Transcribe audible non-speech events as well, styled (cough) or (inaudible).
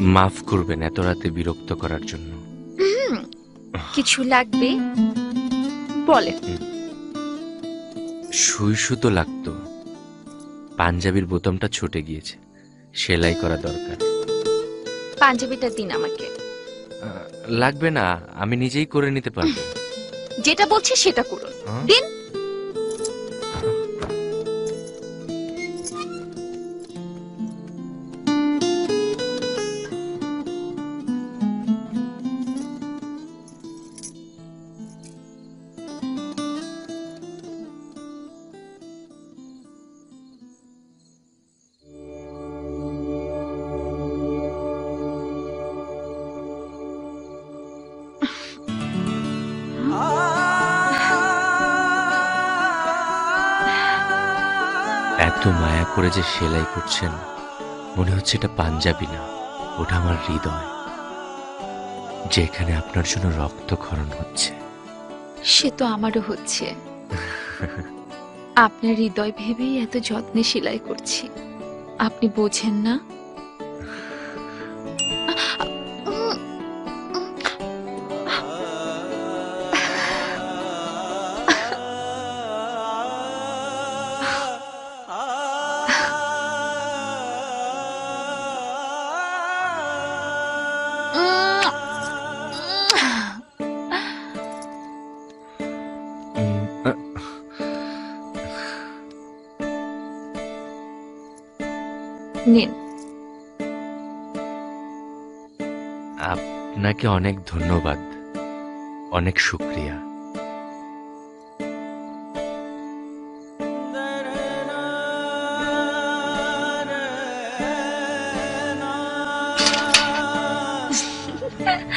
মাফ করবেন এত রাতে বিরক্ত করার জন্য। কিছু লাগবে? বলেন। সুই সুতো লাগতো। পাঞ্জাবির বোতামটা ছুটে গিয়েছে। সেলাই করা দরকার। পাঞ্জাবিটা দিন আমাকে। লাগবে না আমি নিজেই করে নিতে পারব। যেটা বলছি সেটা করুন। হ্যাঁ? দিন। এত মায়া করে যে সেলাই করছেন মনে হচ্ছে এটা পাঞ্জাবি না ওটা আমার হৃদয় যেখানে আপনার জন্য রক্ত রক্তক্ষরণ হচ্ছে। সে তো আমারও হচ্ছে। (laughs) আপনার হৃদয় ভেবেই এত যত্নে সেলাই করছি। আপনি বোঝেন না? নিন। আপনাকে অনেক ধন্যবাদ। অনেক শুক্রিয়া। (laughs)